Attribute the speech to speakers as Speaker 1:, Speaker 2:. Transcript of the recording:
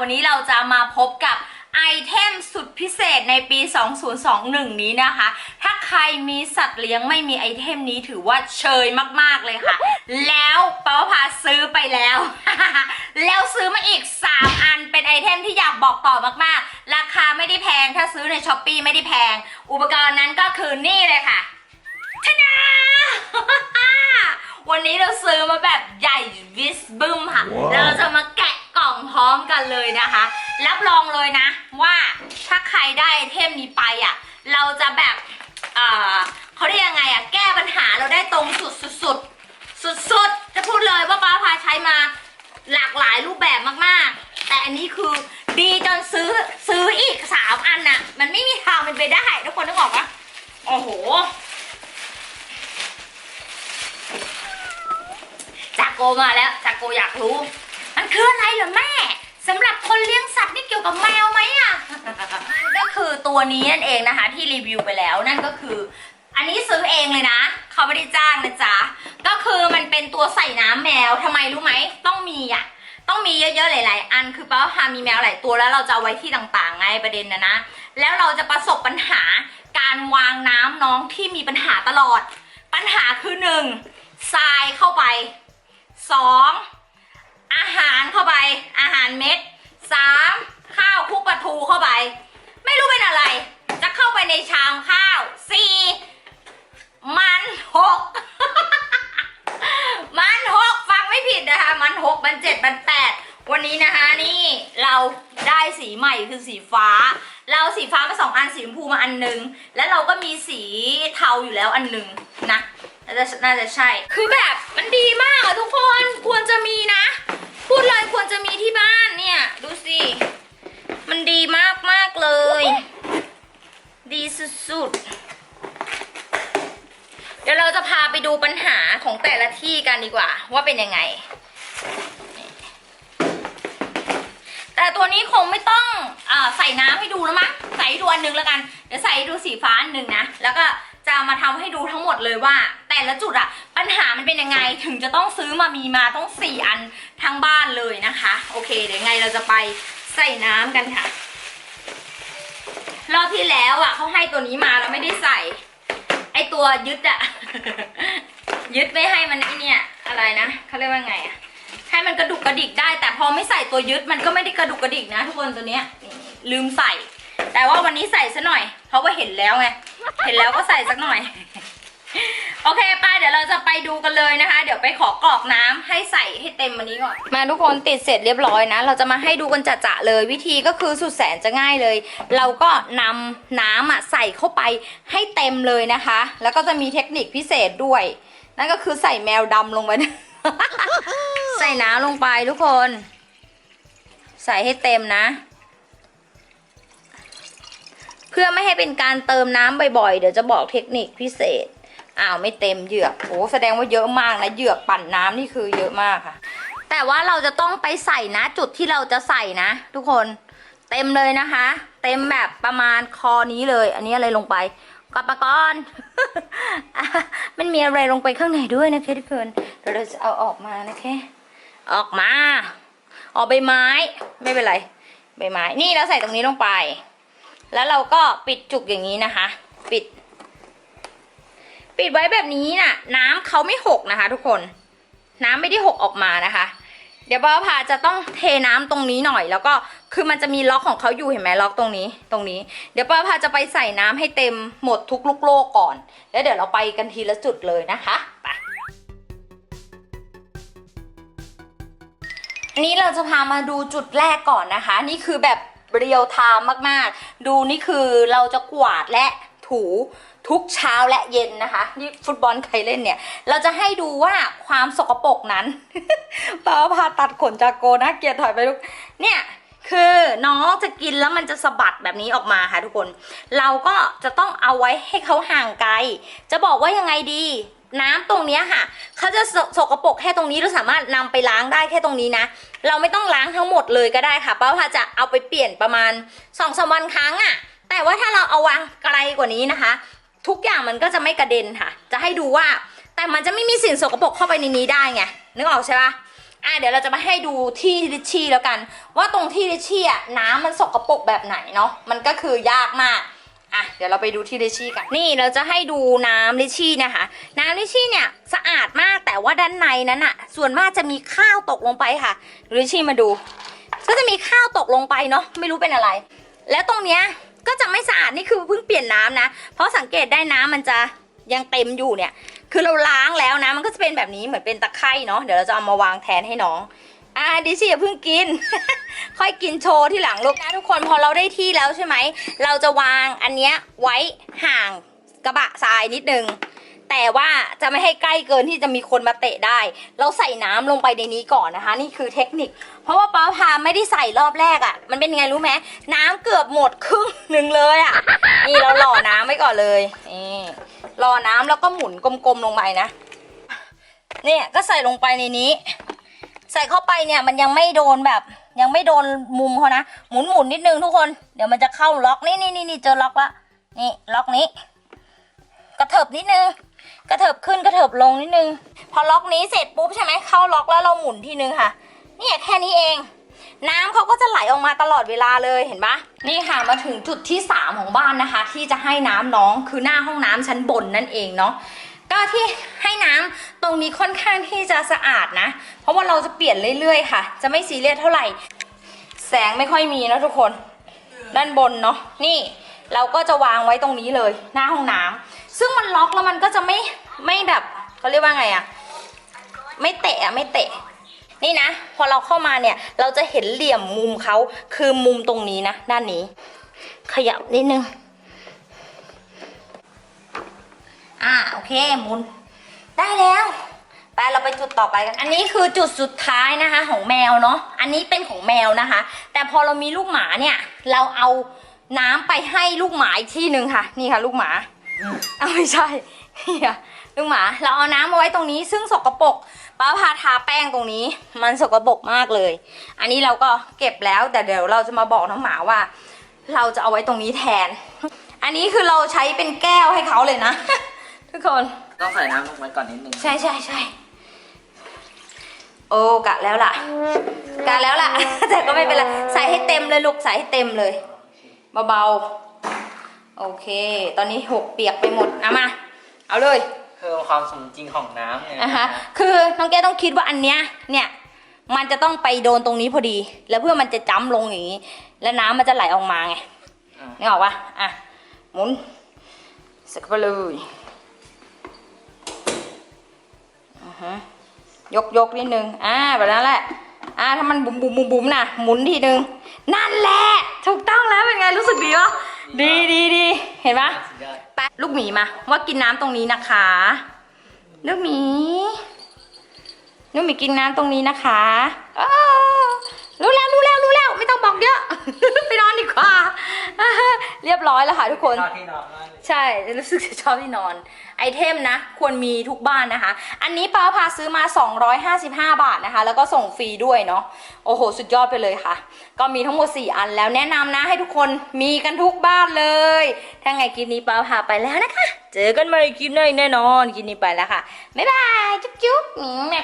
Speaker 1: วันนี้เราจะมาพบกับไอเทมสุดพิเศษในปี 2021 นี้นะคะ ถ้าใครมีสัตว์เลี้ยงไม่มีไอเทมนี้ถือว่าเชยมาก ๆ เลยค่ะ แล้วป้าพาซื้อไปแล้ว แล้วซื้อมาอีก 3 อันเป็นไอเทมที่อยากบอกต่อมากๆ ราคาไม่ได้แพงถ้าซื้อในช้อปปีไม่ได้แพง อุปกรณ์นั้นก็คือนี่เลยค่ะทนาวันนี้เราซื้อมาแบบใหญ่วิสบึ้มค่ะ
Speaker 2: ว้าว
Speaker 1: เราจะมาแกะ กล่องพร้อมกันเลยนะคะ รับรองเลยนะว่าถ้าใครได้ไอเทมนี้ไปอะ เราจะแบบเอ่อเขาเรียกยังไงอะ แก้ปัญหาเราได้ตรงสุดสุดสุดสุดสุดจะพูดเลยว่าป้าพาใช้มาหลากหลายรูปแบบมากๆ แต่อันนี้คือดีจนซื้อซื้ออีกสามอันน่ะ มันไม่มีทางเป็นไปได้ทุกคนนึกออกปะโอ้โหจากโกมาแล้วจากโกอยากรู้ มันคืออะไรเหรอแม่สำหรับคนเลี้ยงสัตว์นี่เกี่ยวกับแมวไหมอะ ก็คือตัวนี้นั่นเองนะคะ ที่รีวิวไปแล้วนั่นก็คือ อันนี้ซื้อเองเลยนะ เขาไม่ได้จ้างนะจ๊ะ ก็คือมันเป็นตัวใส่น้ำแมวทำไมรู้ไหม ต้องมีอะ ต้องมีเยอะๆหลาย ๆ อันคือป้าะพามีแมวหลายตัวแล้วเราจะเอาไว้ที่ต่างๆ ไงประเด็นนะนะ แล้วเราจะประสบปัญหาการวางน้ำน้องที่มีปัญหาตลอด ปัญหาคือหนึ่งทรายเข้าไปสอง หารเข้าไป อาหารเม็ดสามข้าวคลุกปลาทูเข้าไป ไม่รู้เป็นอะไร จะเข้าไปในชามข้าวสี่มันหกมันหกฟังไม่ผิดนะคะ มันหกมันเจ็ดมันแปดวันนี้นะคะนี่เราได้สีใหม่คือสีฟ้า เราสีฟ้ามาสองอันสีชมพูมาอันหนึง แล้วเราก็มีสีเทาอยู่แล้วอันหนึงนะน่าจะน่าจะใช่ คือแบบมันดีมากอะทุกคนควรจะมีนะ พูดเลยควรจะมีที่บ้านเนี่ย ดูสิ มันดีมากมากๆเลย ดีสุดๆ เดี๋ยวเราจะพาไปดูปัญหาของแต่ละที่กันดีกว่า ว่าเป็นยังไง แต่ตัวนี้คงไม่ต้องอาใส่น้ำให้ดูแล้วมั้งใส่ให้ดูอันหนึงแล้วกัน เดี๋ยวใส่ให้ดูสีฟ้าอันหนึ่งนะ แล้วก็จะมาทำให้ดูทั้งหมดเลยว่า แต่ละจุดอะปัญหามันเป็นยังไงถึงจะต้องซื้อมามีมาต้องสี่อัน ทั้งบ้านเลยนะคะ โอเค เดี๋ยวไงเราจะไปใส่น้ำกันค่ะ รอบที่แล้วอะเขาให้ตัวนี้มาแล้วไม่ได้ใส่ ไอตัวยึดอะยึดไม่ให้มันไอเนี่ย อะไรนะเขาเรียกว่าไงอะให้มันกระดุกกระดิกได้ แต่พอไม่ใส่ตัวยึดมันก็ไม่ได้กระดุกกระดิกนะ ทุกคนตัวเนี้ยลืมใส่ แต่ว่าวันนี้ใส่ซะหน่อย เพราะว่าเห็นแล้วไงเห็นแล้วก็ใส่สักหน่อย โอเคป้าเดี๋ยวเราจะไปดูกันเลยนะคะ เดี๋ยวไปขอกรอกน้ำให้ใส่ให้เต็มอันนี้ก่อน มาทุกคนติดเสร็จเรียบร้อยนะ เราจะมาให้ดูกันจะๆเลยวิธีก็คือสุดแสนจะง่ายเลย เราก็นำน้ำอะใส่เข้าไปให้เต็มเลยนะคะ แล้วก็จะมีเทคนิคพิเศษด้วย นั่นก็คือใส่แมวดำลงไป ใส่น้ำลงไปทุกคน ใส่ให้เต็มนะ เพื่อไม่ให้เป็นการเติมน้ำบ่อยๆ เดี๋ยวจะบอกเทคนิคพิเศษ อ้าวไม่เต็มเหยือกโอ้แสดงว่าเยอะมากนะเหยือกปั่นน้ำนี่คือเยอะมากค่ะ แต่ว่าเราจะต้องไปใส่นะ จุดที่เราจะใส่นะ ทุกคนเต็มเลยนะคะ เต็มแบบประมาณคอนี้เลย อันนี้อะไรลงไปกลับมาก่อนมันมีอะไรลงไปข้างในด้วยนะคะทุกคนเราจะเอาออกมานะคะออกมาออกใบไม้ไม่เป็นไรใบไม้นี่เราใส่ตรงนี้ลงไป แล้วเราก็ปิดจุกอย่างนี้นะคะ ปิด ปิดไว้แบบนี้น่ะ น้ำเขาไม่หกนะคะ ทุกคน น้ำไม่ได้หกออกมานะคะ เดี๋ยวป้าพาจะต้องเทน้ำตรงนี้หน่อย แล้วก็คือมันจะมีล็อกของเขาอยู่เห็นไหมล็อกตรงนี้ตรงนี้ เดี๋ยวป้าพาจะไปใส่น้ำให้เต็มหมดทุกลูกโลกก่อน แล้วเดี๋ยวเราไปกันทีละจุดเลยนะคะไปอันนี้เราจะพามาดูจุดแรกก่อนนะคะ นี่คือแบบเรียวไทม์มากๆ ดูนี่คือเราจะกวาดและ ถูทุกเช้าและเย็นนะคะนี่ฟุตบอลใครเล่นเนี่ย เราจะให้ดูว่าความสกปรกนั้นป้าพาตัดขนจากโกนะเกียร์ถอยไปลูกเนี่ยคือน้องจะกินแล้วมันจะสะบัดแบบนี้ออกมาค่ะทุกคน เราก็จะต้องเอาไว้ให้เขาห่างไกล จะบอกว่ายังไงดี น้ำตรงนี้ค่ะเขาจะสสกปรกแค่ตรงนี้เราสามารถนำไปล้างได้แค่ตรงนี้นะ เราไม่ต้องล้างทั้งหมดเลยก็ได้ค่ะป้าพาจะเอาไปเปลี่ยนประมาณสองสามวันครั้งอะ่ะ แต่ว่าถ้าเราเอาวางไกลกว่านี้นะคะ ทุกอย่างมันก็จะไม่กระเด็นค่ะ จะให้ดูว่าแต่มันจะไม่มีสิ่งสกปรกเข้าไปในนี้ได้ไงนึกออกใช่ปะอะเดี๋ยวเราจะมาให้ดูที่ลิชชี่แล้วกัน ว่าตรงที่ลิชชี่อะน้ำมันสกปรกแบบไหนเนาะมันก็คือยากมากอะเดี๋ยวเราไปดูที่ลิชชี่กันนี่เราจะให้ดูน้ำลิชชี่นะคะ น้ำลิชชี่เนี่ยสะอาดมากแต่ว่าด้านในนั้นอะ ส่วนมากจะมีข้าวตกลงไปค่ะลิชชี่มาดู ก็จะมีข้าวตกลงไปเนาะไม่รู้เป็นอะไร แล้วตรงเนี้ย ก็จะไม่สะอาดนี่คือเพิ่งเปลี่ยนน้ำนะ เพราะสังเกตได้น้ำมันจะยังเต็มอยู่เนี่ย คือเราล้างแล้วนะ มันก็จะเป็นแบบนี้เหมือนเป็นตะไคร่เนาะเดี๋ยวเราจะเอามาวางแทนให้น้องอ่าดิชี่อย่าเพิ่งกิน ค่อยกินโชว์ที่หลังลูกนะทุกคนพอเราได้ที่แล้วใช่ไหม เราจะวางอันเนี้ยไว้ห่างกระบะทรายนิดนึง แต่ว่าจะไม่ให้ใกล้เกินที่จะมีคนมาเตะได้ เราใส่น้ำลงไปในนี้ก่อนนะคะ นี่คือเทคนิค เพราะว่าป้าพาไม่ได้ใส่รอบแรกอะ่ะ มันเป็นยังไงรู้ไหมน้ำเกือบหมดครึ่งหนึ่งเลยอะ่ะ นี่เราหล่อน้ำไว้ก่อนเลยนี่หล่อน้ำแล้วก็หมุนกลมๆลงไปนะเนี่ยก็ใส่ลงไปในนี้ ใส่เข้าไปเนี่ยมันยังไม่โดนแบบ ยังไม่โดนมุมเขานะหมุนหมุนๆนิดนึงทุกคนเดี๋ยวมันจะเข้าล็อกนี่นี่นี่เจอล็อกละนี่ล็อกนี้กระเถิบนิดนึง กระเถิบขึ้นกระเถิบลงนิดนึง พอล็อกนี้เสร็จปุ๊บใช่ไหมเข้าล็อกแล้วเราหมุนทีนึงค่ะ เนี่ยแค่นี้เอง น้ำเขาก็จะไหลออกมาตลอดเวลาเลยเห็นปะนี่ค่ะมาถึงจุดที่ 3 ของบ้านนะคะ ที่จะให้น้ำน้องคือหน้าห้องน้ำชั้นบนนั่นเองเนาะก็ที่ให้น้ำตรงนี้ค่อนข้างที่จะสะอาดนะ เพราะว่าเราจะเปลี่ยนเรื่อยๆค่ะ จะไม่ซีเรียสเท่าไหร่ แสงไม่ค่อยมีนะทุกคน ด้านบนเนาะนี่เราก็จะวางไว้ตรงนี้เลย หน้าห้องน้ำ ซึ่งมันล็อกแล้วมันก็จะไม่ไม่แบบเขาเรียกว่าไงอะไม่เตะอะไม่เตะ นี่นะ พอเราเข้ามาเนี่ย เราจะเห็นเหลี่ยมมุมเขาคือมุมตรงนี้นะ ด้านนี้ ขยับนิดนึง อ่าโอเคหมุน ได้แล้วไปเราไปจุดต่อไปกัน อันนี้คือจุดสุดท้ายนะคะ ของแมวเนาะ อันนี้เป็นของแมวนะคะ แต่พอเรามีลูกหมาเนี่ย เราเอาน้ำไปให้ลูกหมาอีกที่หนึ่งค่ะ นี่ค่ะ ลูกหมา เอาไม่ใช่นี่ค่ะลูกหมา เราเอาน้ำมาไว้ตรงนี้ ซึ่งสกปรกป้าพาทาแป้งตรงนี้ มันสกปรกมากเลย อันนี้เราก็เก็บแล้วแต่เดี๋ยวเราจะมาบอกน้องหมาว่า เราจะเอาไว้ตรงนี้แทน อันนี้คือเราใช้เป็นแก้วให้เขาเลยนะ ทุกคน
Speaker 2: ต้องใส่น้ำลงไปก่อนนิดนึง
Speaker 1: ใช่ใช่ใช่โอ้กะแล้วล่ะ กะแล้วล่ะ แต่ก็ไม่เป็นไร ใส่ให้เต็มเลยลูก ใส่ให้เต็มเลย เบาๆ โอเค ตอนนี้หกเปียกไปหมดเอามา เอาเลย
Speaker 2: เพิ่มความสมจริงของน้ำไง
Speaker 1: นะคะ คือน้องแก้วต้องคิดว่าอันเนี้ย เนี่ย มันจะต้องไปโดนตรงนี้พอดี แล้วเพื่อมันจะจ้ำลงอย่างนี้ แล้วน้ำมันจะไหลออกมาไง
Speaker 2: อะ
Speaker 1: นึกออกปะอะ หมุนใส่เข้าไปเลยอือฮะยกยกนิดนึง อ่า แบบนั้นแหละ อ่า ถ้ามันบุ๋มบุ๋มบุ๋มบุ๋มน่ะหมุนทีนึง นั่นแหละ ถูกต้องแล้วเป็นไง รู้สึกดีปะ ดีดีดีเห็นปะ
Speaker 2: สุดยอด
Speaker 1: ไปลูกหมีมา ว่ากินน้ำตรงนี้นะคะ ลูกหมี ลูกหมีกินน้ำตรงนี้นะคะอ้าวรู้แล้วรู้แล้วรู้แล้ว ไม่ต้องบอกเยอะ ไปนอนดีกว่า เรียบร้อยแล้วค่ะทุกคน
Speaker 2: ชอบที่นอนมากเลย
Speaker 1: ใช่ รู้สึกจะชอบที่นอน ไอเทมนะ ควรมีทุกบ้านนะคะ อันนี้ป้าพาซื้อมา 255 บาทนะคะ แล้วก็ส่งฟรีด้วยเนาะโอ้โห สุดยอดไปเลยค่ะ ก็มีทั้งหมด 4 อันแล้วแนะนำนะให้ทุกคนมีกันทุกบ้านเลย ถ้าไงคลิปนี้ป้าพาไปแล้วนะคะ เจอกันใหม่คลิปหน้าแน่นอนคลิปนี้ไปแล้วค่ะบ๊ายบายจุ๊บจุ๊บแม่